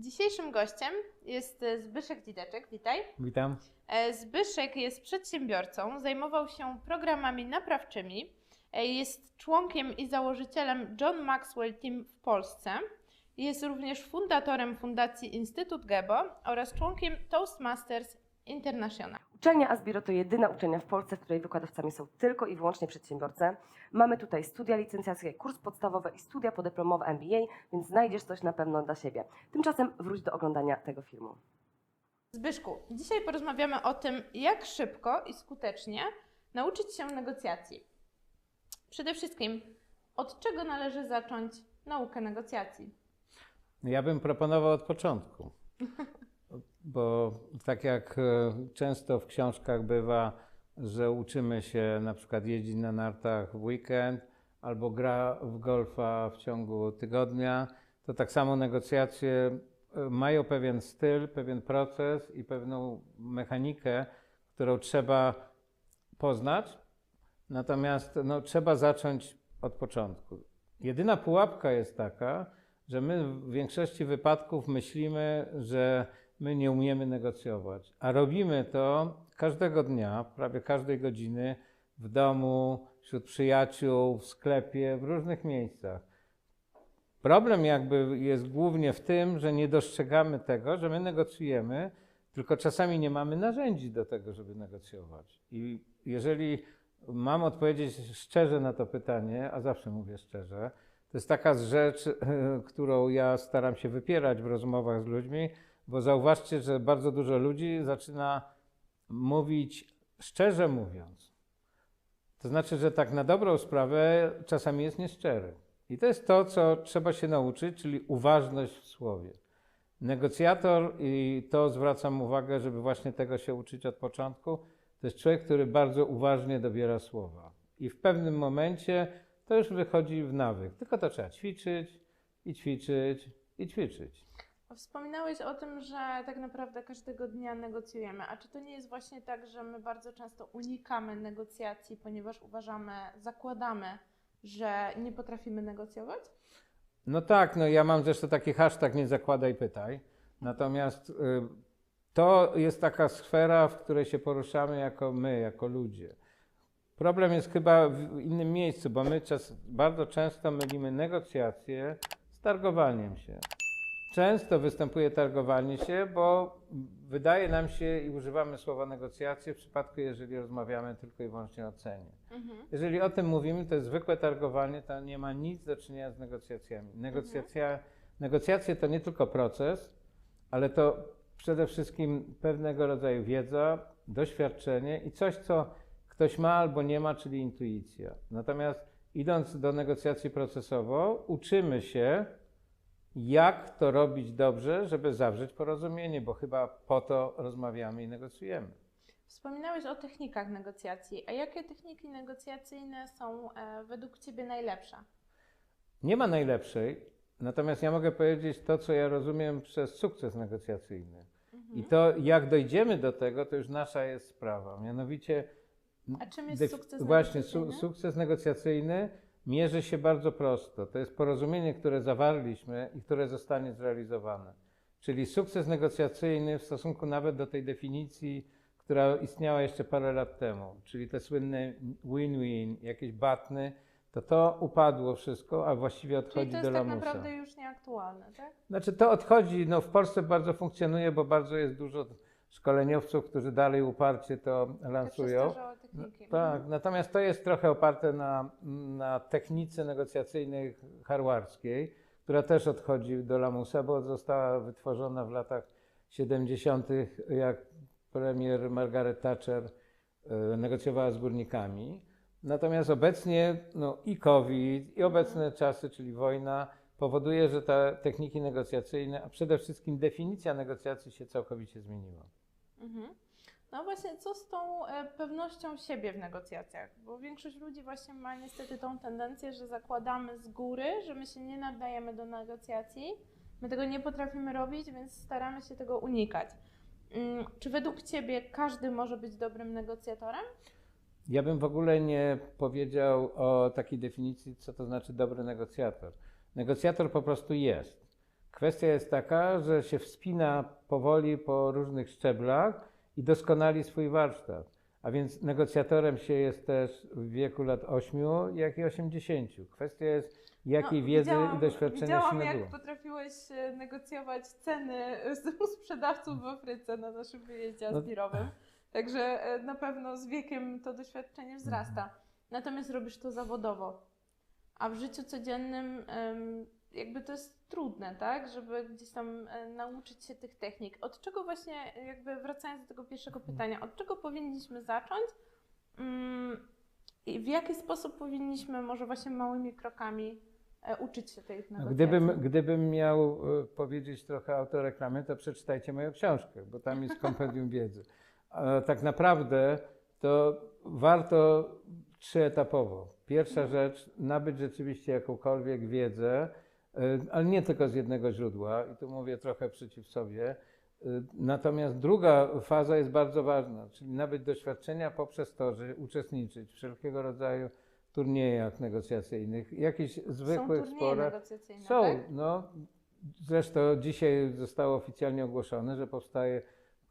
Dzisiejszym gościem jest e, Zbyszek Dzideczek. Witaj. Witam. E, Zbyszek jest przedsiębiorcą, zajmował się programami naprawczymi, e, jest członkiem i założycielem John Maxwell Team w Polsce. Jest również fundatorem Fundacji Instytut Gebo oraz członkiem Toastmasters International. Uczelnia Asbiro to jedyna uczelnia w Polsce, w której wykładowcami są tylko i wyłącznie przedsiębiorcy. Mamy tutaj studia licencjackie, kurs podstawowy i studia podyplomowe MBA, więc znajdziesz coś na pewno dla siebie. Tymczasem wróć do oglądania tego filmu. Zbyszku, dzisiaj porozmawiamy o tym, jak szybko i skutecznie nauczyć się negocjacji. Przede wszystkim, od czego należy zacząć naukę negocjacji? Ja bym proponował od początku. Bo tak jak e, często w książkach bywa, że uczymy się na przykład jeździć na nartach w weekend albo gra w golfa w ciągu tygodnia, to tak samo negocjacje e, mają pewien styl, pewien proces i pewną mechanikę, którą trzeba poznać. Natomiast no, trzeba zacząć od początku. Jedyna pułapka jest taka, że my w większości wypadków myślimy, że my nie umiemy negocjować, a robimy to każdego dnia, prawie każdej godziny w domu, wśród przyjaciół, w sklepie, w różnych miejscach. Problem jakby jest głównie w tym, że nie dostrzegamy tego, że my negocjujemy, tylko czasami nie mamy narzędzi do tego, żeby negocjować. I jeżeli mam odpowiedzieć szczerze na to pytanie, a zawsze mówię szczerze, to jest taka rzecz, którą ja staram się wypierać w rozmowach z ludźmi, bo zauważcie, że bardzo dużo ludzi zaczyna mówić szczerze mówiąc. To znaczy, że tak na dobrą sprawę czasami jest nieszczery. I to jest to, co trzeba się nauczyć, czyli uważność w słowie. Negocjator, i to zwracam uwagę, żeby właśnie tego się uczyć od początku, to jest człowiek, który bardzo uważnie dobiera słowa. I w pewnym momencie to już wychodzi w nawyk. Tylko to trzeba ćwiczyć i ćwiczyć i ćwiczyć. Wspominałeś o tym, że tak naprawdę każdego dnia negocjujemy. A czy to nie jest właśnie tak, że my bardzo często unikamy negocjacji, ponieważ uważamy, zakładamy, że nie potrafimy negocjować? No tak, no ja mam zresztą taki hashtag nie zakładaj, pytaj. Natomiast y, to jest taka sfera, w której się poruszamy jako my, jako ludzie. Problem jest chyba w innym miejscu, bo my czas, bardzo często mylimy negocjacje z targowaniem się. Często występuje targowanie się, bo wydaje nam się i używamy słowa negocjacje w przypadku, jeżeli rozmawiamy tylko i wyłącznie o cenie. Mhm. Jeżeli o tym mówimy, to jest zwykłe targowanie, to nie ma nic do czynienia z negocjacjami. Negocjacja, Negocjacje to nie tylko proces, ale to przede wszystkim pewnego rodzaju wiedza, doświadczenie i coś, co ktoś ma albo nie ma, czyli intuicja. Natomiast idąc do negocjacji procesowo, uczymy się, jak to robić dobrze, żeby zawrzeć porozumienie, bo chyba po to rozmawiamy i negocjujemy. Wspominałeś o technikach negocjacji. A jakie techniki negocjacyjne są e, według Ciebie najlepsze? Nie ma najlepszej, natomiast ja mogę powiedzieć to, co ja rozumiem przez sukces negocjacyjny. I to, jak dojdziemy do tego, to już nasza jest sprawa. Mianowicie. A czym jest sukces Właśnie, su- sukces negocjacyjny mierzy się bardzo prosto. To jest porozumienie, które zawarliśmy i które zostanie zrealizowane. Czyli sukces negocjacyjny w stosunku nawet do tej definicji, która istniała jeszcze parę lat temu, czyli te słynne win-win, jakieś batny, to to upadło wszystko, a właściwie odchodzi Czyli to do jest tak lamusa. naprawdę już nieaktualne, tak? Znaczy to odchodzi, no w Polsce bardzo funkcjonuje, bo bardzo jest dużo szkoleniowców, którzy dalej uparcie to lansują. No, tak, Mhm. natomiast to jest trochę oparte na, na technice negocjacyjnej harwardzkiej, która też odchodzi do lamusa, bo została wytworzona w latach 70., jak premier Margaret Thatcher e, negocjowała z górnikami. Natomiast obecnie no, i COVID, i obecne czasy, czyli wojna, powoduje, że te techniki negocjacyjne, a przede wszystkim definicja negocjacji się całkowicie zmieniła. Mhm. No właśnie, co z tą e, pewnością siebie w negocjacjach? Bo większość ludzi właśnie ma niestety tą tendencję, że zakładamy z góry, że my się nie nadajemy do negocjacji, my tego nie potrafimy robić, więc staramy się tego unikać. Mm, Czy według Ciebie każdy może być dobrym negocjatorem? Ja bym w ogóle nie powiedział o takiej definicji, co to znaczy dobry negocjator. Negocjator po prostu jest. Kwestia jest taka, że się wspina powoli po różnych szczeblach i doskonali swój warsztat. A więc negocjatorem się jest też w wieku lat 8, jak i 80. Kwestia jest, jakiej No, wiedzy widziałam- i doświadczenia widziałam, się jak nabyło. potrafiłeś e, negocjować ceny z- u sprzedawców w Afryce na naszym wyjeździe No- aspirowym. Także e, na pewno z wiekiem to doświadczenie wzrasta. Mhm. Natomiast robisz to zawodowo. A w życiu codziennym jakby to jest trudne, tak? Żeby gdzieś tam e, nauczyć się tych technik. Od czego właśnie, jakby wracając do tego pierwszego Mhm. pytania, od czego powinniśmy zacząć? Mm, I w jaki sposób powinniśmy może właśnie małymi krokami e, uczyć się tych negocjacji? Gdybym, gdybym miał e, powiedzieć trochę autoreklamy, to przeczytajcie moją książkę, bo tam jest kompendium wiedzy. A tak naprawdę to warto trzyetapowo. Pierwsza rzecz, nabyć rzeczywiście jakąkolwiek wiedzę, ale nie tylko z jednego źródła, i tu mówię trochę przeciw sobie. E, Natomiast druga faza jest bardzo ważna, czyli nabyć doświadczenia poprzez to, że uczestniczyć w wszelkiego rodzaju turniejach negocjacyjnych, jakichś Są zwykłych turnieje sporach. negocjacyjne, Są, tak? no. Zresztą dzisiaj zostało oficjalnie ogłoszone, że powstaje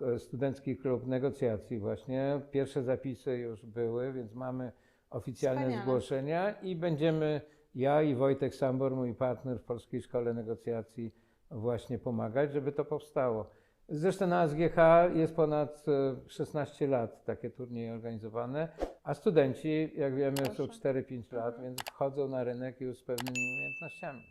e, studencki klub negocjacji właśnie. Pierwsze zapisy już były, więc mamy oficjalne Wspaniale. zgłoszenia i będziemy, ja i Wojtek Sambor, mój partner w Polskiej Szkole Negocjacji, właśnie pomagać, żeby to powstało. Zresztą na SGH jest ponad e, 16 lat takie turnieje organizowane, a studenci, jak wiemy, są Proszę. 4-5 lat, Mhm. więc wchodzą na rynek już z pewnymi umiejętnościami.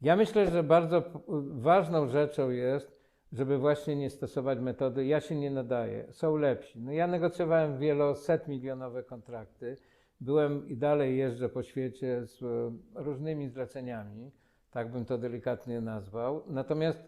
Ja myślę, że bardzo ważną rzeczą jest, żeby właśnie nie stosować metody ja się nie nadaję, są lepsi. No ja negocjowałem wieloset milionowe kontrakty, byłem i dalej jeżdżę po świecie z e, różnymi zleceniami, tak bym to delikatnie nazwał. Natomiast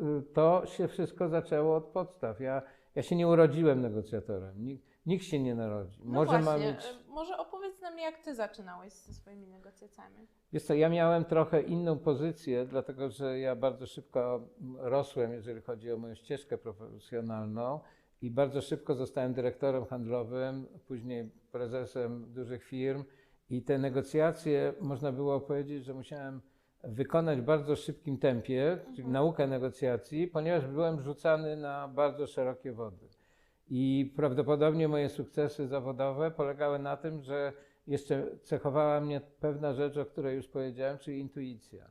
y, to się wszystko zaczęło od podstaw. Ja, ja się nie urodziłem negocjatorem, nikt, nikt się nie narodzi. No Może właśnie, mieć e, może opowiedz nam, jak ty zaczynałeś ze swoimi negocjacjami. Wiesz co, ja miałem trochę inną pozycję, dlatego że ja bardzo szybko rosłem, jeżeli chodzi o moją ścieżkę profesjonalną i bardzo szybko zostałem dyrektorem handlowym, później prezesem dużych firm i te negocjacje, można było powiedzieć, że musiałem wykonać w bardzo szybkim tempie, czyli Mhm. naukę negocjacji, ponieważ byłem rzucany na bardzo szerokie wody. I prawdopodobnie moje sukcesy zawodowe polegały na tym, że jeszcze cechowała mnie pewna rzecz, o której już powiedziałem, czyli intuicja.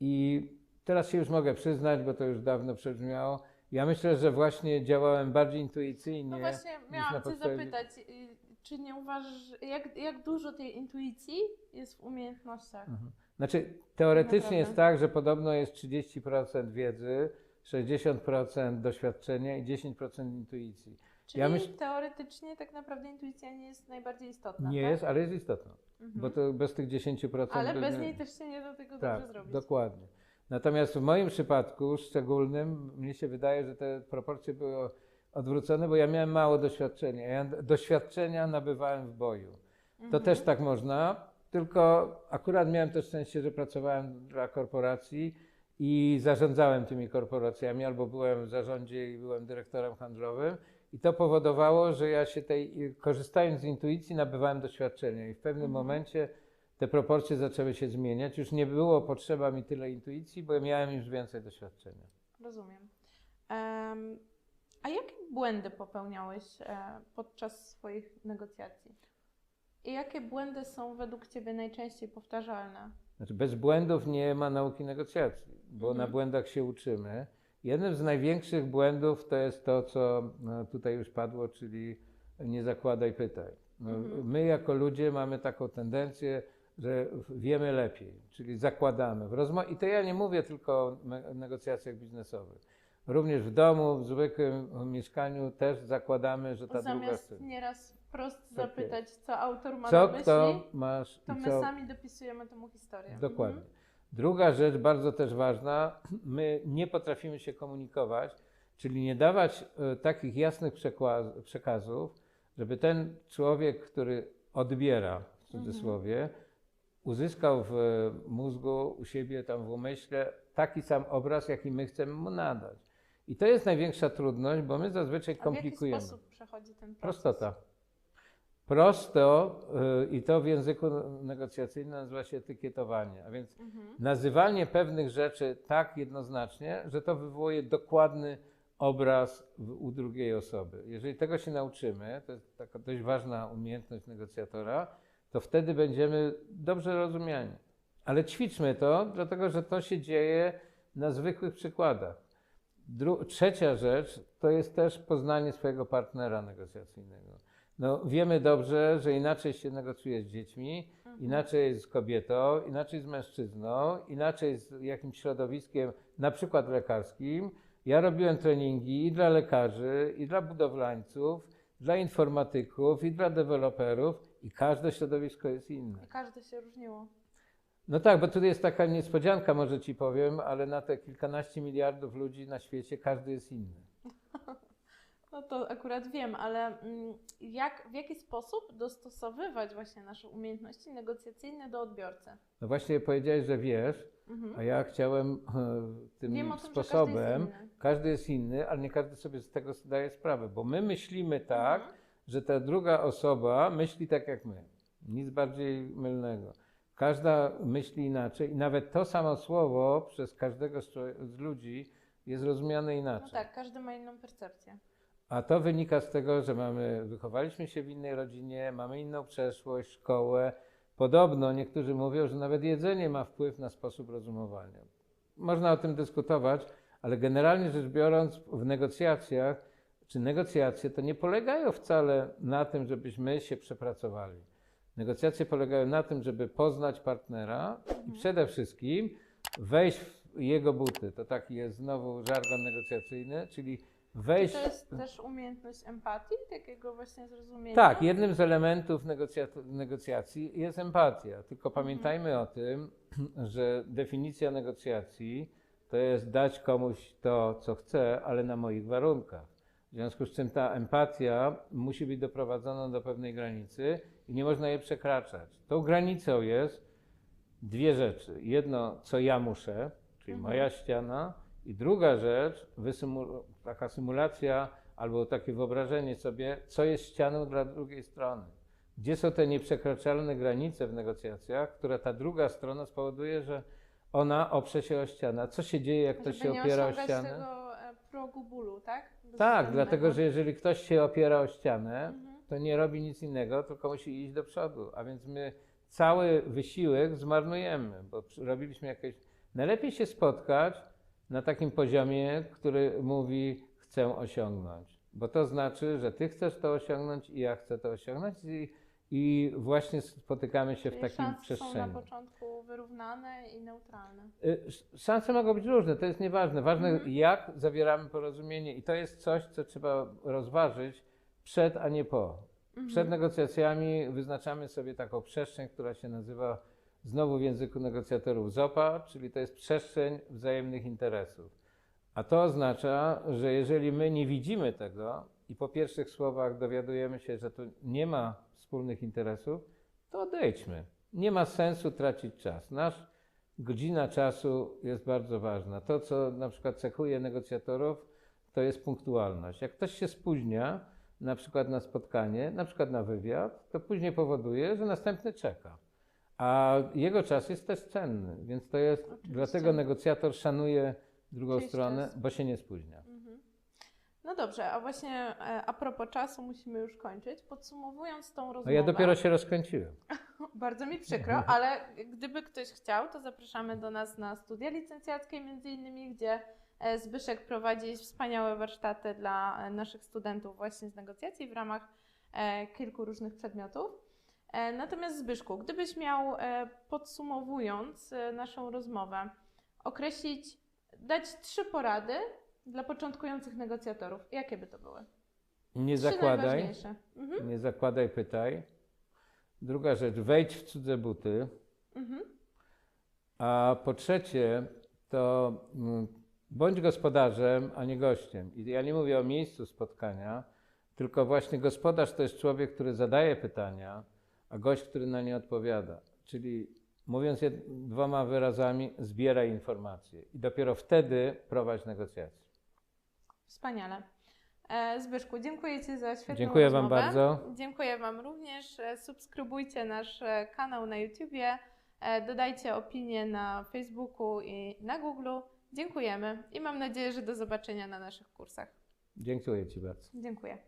I teraz się już mogę przyznać, bo to już dawno przebrzmiało. Ja myślę, że właśnie działałem bardziej intuicyjnie. No właśnie, miałam cię podstawie- zapytać, y, czy nie uważasz, jak, jak dużo tej intuicji jest w umiejętnościach? Mhm. Znaczy, teoretycznie Naprawdę. jest tak, że podobno jest 30% wiedzy, 60% doświadczenia i 10% intuicji. Czyli Ja myśl- teoretycznie tak naprawdę intuicja nie jest najbardziej istotna, Nie tak? jest, ale jest istotna, Mhm. bo to bez tych 10% Ale bez nie- niej też się nie da tego Tak, dobrze zrobić. dokładnie. Natomiast w moim przypadku szczególnym, mnie się wydaje, że te proporcje były odwrócone, bo ja miałem mało doświadczenia. Ja doświadczenia nabywałem w boju. To Mhm. też tak można, tylko akurat miałem też szczęście, że pracowałem dla korporacji i zarządzałem tymi korporacjami, albo byłem w zarządzie i byłem dyrektorem handlowym. I to powodowało, że ja się tej, korzystając z intuicji, nabywałem doświadczenia. I w pewnym Mhm. momencie te proporcje zaczęły się zmieniać. Już nie było potrzeba mi tyle intuicji, bo miałem już więcej doświadczenia. Rozumiem. Em, a jakie błędy popełniałeś e, podczas swoich negocjacji? I jakie błędy są według Ciebie najczęściej powtarzalne? Znaczy bez błędów nie ma nauki negocjacji, bo Mhm. na błędach się uczymy. Jednym z największych błędów to jest to, co no, tutaj już padło, czyli nie zakładaj, pytaj. No, Mhm. My jako ludzie mamy taką tendencję, że wiemy lepiej, czyli zakładamy. W rozmo- I to ja nie mówię tylko o negocjacjach biznesowych. Również w domu, w zwykłym mieszkaniu też zakładamy, że ta druga Zamiast strona. nieraz wprost Tak zapytać, co autor ma Co na myśli, kto masz to i my co sami dopisujemy temu historię. Dokładnie. Mhm. Druga rzecz, bardzo też ważna, my nie potrafimy się komunikować, czyli nie dawać e, takich jasnych przekła- przekazów, żeby ten człowiek, który odbiera w cudzysłowie, uzyskał w e, mózgu, u siebie tam w umyśle taki sam obraz, jaki my chcemy mu nadać. I to jest największa trudność, bo my zazwyczaj A w jaki komplikujemy. sposób przechodzi ten proces? Prostota. Prosto y, i to w języku negocjacyjnym nazywa się etykietowanie, a więc Mhm. nazywanie pewnych rzeczy tak jednoznacznie, że to wywołuje dokładny obraz u drugiej osoby. Jeżeli tego się nauczymy, to jest taka dość ważna umiejętność negocjatora, to wtedy będziemy dobrze rozumiani. Ale ćwiczmy to, dlatego że to się dzieje na zwykłych przykładach. Dru- trzecia rzecz to jest też poznanie swojego partnera negocjacyjnego. No, wiemy dobrze, że inaczej się negocjuje z dziećmi, inaczej z kobietą, inaczej z mężczyzną, inaczej z jakimś środowiskiem, na przykład lekarskim. Ja robiłem treningi i dla lekarzy, i dla budowlańców, dla informatyków, i dla deweloperów, i każde środowisko jest inne. I każde się różniło. No tak, bo tu jest taka niespodzianka, może ci powiem, ale na te kilkanaście miliardów ludzi na świecie każdy jest inny. No to akurat wiem, ale mm, jak, w jaki sposób dostosowywać właśnie nasze umiejętności negocjacyjne do odbiorcy? No właśnie powiedziałeś, że wiesz, Mhm. a ja chciałem e, tym Wiem tym, sposobem. każdy jest inny. każdy jest inny, ale nie każdy sobie z tego zdaje sprawę, bo my myślimy tak, Mhm. Że ta druga osoba myśli tak jak my. Nic bardziej mylnego. Każda myśli inaczej i nawet to samo słowo przez każdego z ludzi jest rozumiane No inaczej. tak, każdy ma inną percepcję. A to wynika z tego, że mamy, wychowaliśmy się w innej rodzinie, mamy inną przeszłość, szkołę. Podobno niektórzy mówią, że nawet jedzenie ma wpływ na sposób rozumowania. Można o tym dyskutować, ale generalnie rzecz biorąc, w negocjacjach, czy negocjacje to nie polegają wcale na tym, żebyśmy się przepracowali. Negocjacje polegają na tym, żeby poznać partnera i przede wszystkim wejść w jego buty. To taki jest znowu żargon negocjacyjny, czyli Czy wejść. to jest też umiejętność empatii, takiego właśnie zrozumienia? Tak, jednym z elementów negocjacji jest empatia. Tylko pamiętajmy o tym, że definicja negocjacji to jest dać komuś to, co chce, ale na moich warunkach. W związku z czym ta empatia musi być doprowadzona do pewnej granicy i nie można jej przekraczać. Tą granicą jest dwie rzeczy. Jedno, co ja muszę, czyli Mhm. moja ściana, i druga rzecz, taka symulacja albo takie wyobrażenie sobie, co jest ścianą dla drugiej strony. Gdzie są te nieprzekraczalne granice w negocjacjach, które ta druga strona spowoduje, że ona oprze się o ścianę. Co się dzieje, jak ktoś się opiera o ścianę? tego e, progu bólu, tak? Tak, dlatego że jeżeli ktoś się opiera o ścianę, Mhm. to nie robi nic innego, tylko musi iść do przodu. A więc my cały wysiłek zmarnujemy, bo robiliśmy jakieś. Najlepiej się spotkać na takim poziomie, który mówi, chcę osiągnąć. Bo to znaczy, że ty chcesz to osiągnąć i ja chcę to osiągnąć, i, i właśnie spotykamy się w Czyli takim szanse są przestrzeni. na początku wyrównane i neutralne. Y, sz- Szanse mogą być różne, to jest nieważne. Ważne, Mhm. jak zawieramy porozumienie, i to jest coś, co trzeba rozważyć przed, a nie po. Mhm. Przed negocjacjami wyznaczamy sobie taką przestrzeń, która się nazywa znowu w języku negocjatorów ZOPA, czyli to jest przestrzeń wzajemnych interesów. A to oznacza, że jeżeli my nie widzimy tego i po pierwszych słowach dowiadujemy się, że tu nie ma wspólnych interesów, to odejdźmy. Nie ma sensu tracić czas. Nasz godzina czasu jest bardzo ważna. To, co na przykład cechuje negocjatorów, to jest punktualność. Jak ktoś się spóźnia, na przykład na spotkanie, na przykład na wywiad, to później powoduje, że następny czeka. A jego czas jest też cenny, więc to jest, Oczywiście. dlatego negocjator szanuje drugą Czyjś stronę, czas. bo się nie spóźnia. No dobrze, a właśnie e, a propos czasu musimy już kończyć. Podsumowując tą rozmowę. No ja dopiero się rozkręciłem. Bardzo mi przykro, ale gdyby ktoś chciał, to zapraszamy do nas na studia licencjackie, między innymi, gdzie e, Zbyszek prowadzi wspaniałe warsztaty dla e, naszych studentów właśnie z negocjacji w ramach kilku różnych przedmiotów. Natomiast Zbyszku, gdybyś miał podsumowując naszą rozmowę, określić, dać trzy porady dla początkujących negocjatorów, jakie by to były? Nie Trzy zakładaj. Mhm. nie zakładaj, pytaj. Druga rzecz, wejdź w cudze buty. Mhm. A po trzecie, to mm, bądź gospodarzem, a nie gościem. I ja nie mówię o miejscu spotkania, tylko właśnie gospodarz to jest człowiek, który zadaje pytania, a gość, który na nie odpowiada. Czyli mówiąc dwoma wyrazami, zbieraj informacje i dopiero wtedy prowadź negocjacje. Wspaniale. E, Zbyszku, dziękuję Ci za świetną Dziękuję Wam rozmowę. bardzo. Dziękuję Wam również. E, Subskrybujcie nasz e, kanał na YouTubie, dodajcie opinie na Facebooku i na Google. Dziękujemy i mam nadzieję, że do zobaczenia na naszych kursach. Dziękuję Ci bardzo. Dziękuję.